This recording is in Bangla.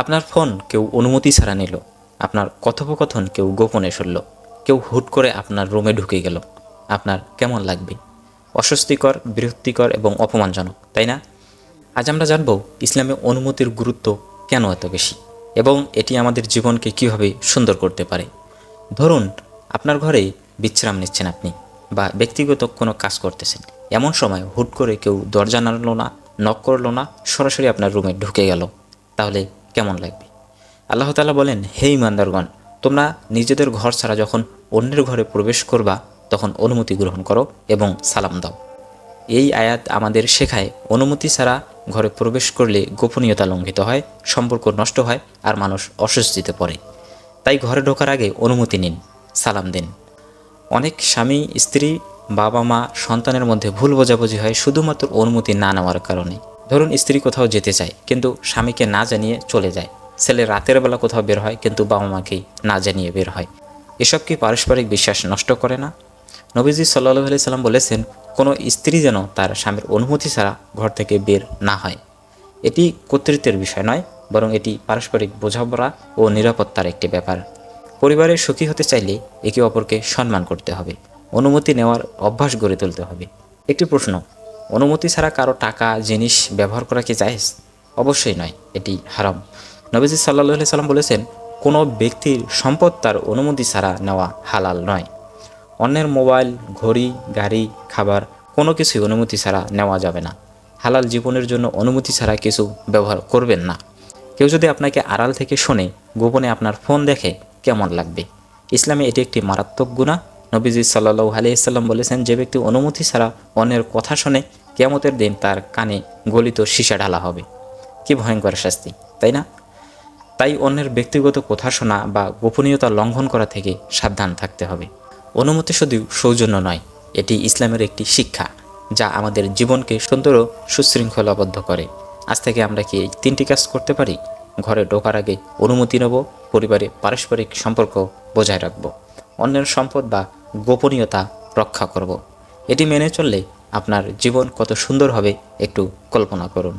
আপনার ফোন কেউ অনুমতি ছাড়া নিল। আপনার কথোপকথন কেউ গোপনে শুনল। কেউ হুট করে আপনার রুমে ঢুকে গেল। আপনার কেমন লাগবে? অস্বস্তিকর, বিরক্তিকর এবং অপমানজনক, তাই না? আজ আমরা জানব ইসলামে অনুমতির গুরুত্ব কেন এত বেশি এবং এটি আমাদের জীবনকে কীভাবে সুন্দর করতে পারে। ধরুন, আপনার ঘরে বিশ্রাম নিচ্ছেন আপনি বা ব্যক্তিগত কোনো কাজ করতেছেন। এমন সময় হুট করে কেউ দরজা নাড়লো না, নক করল না, সরাসরি আপনার রুমে ঢুকে গেল। তাহলে কেমন লাগবে? আল্লাহ তালা বলেন, হে ইমানদারগণ তোমরা নিজেদের ঘর ছাড়া যখন অন্যের ঘরে প্রবেশ করবা, তখন অনুমতি গ্রহণ করো এবং সালাম দাও। এই আয়াত আমাদের শেখায়, অনুমতি ছাড়া ঘরে প্রবেশ করলে গোপনীয়তা লঙ্ঘিত হয়, সম্পর্ক নষ্ট হয় আর মানুষ অস্বস্তিতে পড়ে। তাই ঘরে ঢোকার আগে অনুমতি নিন, সালাম দিন। অনেক স্বামী, স্ত্রী বাবা মা সন্তানের মধ্যে ভুল বোঝাবুঝি হয় শুধুমাত্র অনুমতি না নেওয়ার কারণে। ধরুন স্ত্রী কোথাও যেতে চায়, কিন্তু স্বামীকে না জানিয়ে চলে যায়। ছেলে রাতের বেলা কোথাও বের হয়, কিন্তু বাবা মাকেই না জানিয়ে বের হয়। এসব কি পারস্পরিক বিশ্বাস নষ্ট করে না? নবীজি সাল্লাহ আলি সাল্লাম বলেছেন, কোনো স্ত্রী যেন তার স্বামীর অনুমতি ছাড়া ঘর থেকে বের না হয়। এটি কর্তৃত্বের বিষয় নয়, বরং এটি পারস্পরিক বোঝাপড়া ও নিরাপত্তার একটি ব্যাপার। পরিবারে সুখী হতে চাইলে একে অপরকে সম্মান করতে হবে, অনুমতি নেওয়ার অভ্যাস গড়ে তুলতে হবে। একটি প্রশ্ন অনুমতি ছাড়া কারও টাকা, জিনিস ব্যবহার করা কি জায়েজ? অবশ্যই নয়, এটি হারাম। নবীজি সাল্লাহ সাল্লাম বলেছেন, কোনো ব্যক্তির সম্পদ তার অনুমতি ছাড়া নেওয়া হালাল নয়। অন্যের মোবাইল, ঘড়ি, গাড়ি, খাবার, কোনো কিছুই অনুমতি ছাড়া নেওয়া যাবে না। হালাল জীবনের জন্য অনুমতি ছাড়া কিছু ব্যবহার করবেন না। কেউ যদি আপনাকে আড়াল থেকে শোনে, গোপনে আপনার ফোন দেখে, কেমন লাগবে? ইসলামে এটি একটি মারাত্মক গুণা নবীজি সাল্লাহ আলিয়াল্লাম বলেছেন, যে ব্যক্তি অনুমতি ছাড়া অন্যের কথা শোনে কেয়ামতের দিন তার কানে গলিত সীসা ঢালা হবে। কি ভয়ঙ্কর শাস্তি, তাই না? তাই অন্যের ব্যক্তিগত কথা শোনা বা গোপনীয়তা লঙ্ঘন করা থেকে সাবধান থাকতে হবে। অনুমতি শুধু সৌজন্য নয়, এটি ইসলামের একটি শিক্ষা যা আমাদের জীবনকে সুন্দর ও সুশৃঙ্খলাবদ্ধ করে। আজ থেকে আমরা কি এই তিনটি কাজ করতে পারি? ঘরে ঢোকার আগে অনুমতি নেব, পরিবারে পারস্পরিক সম্পর্ক বজায় রাখব। অন্যের সম্পদ বা গোপনীয়তা রক্ষা করব। এটি মেনে চললে আপনার জীবন কত সুন্দর হবে একটু কল্পনা করুন।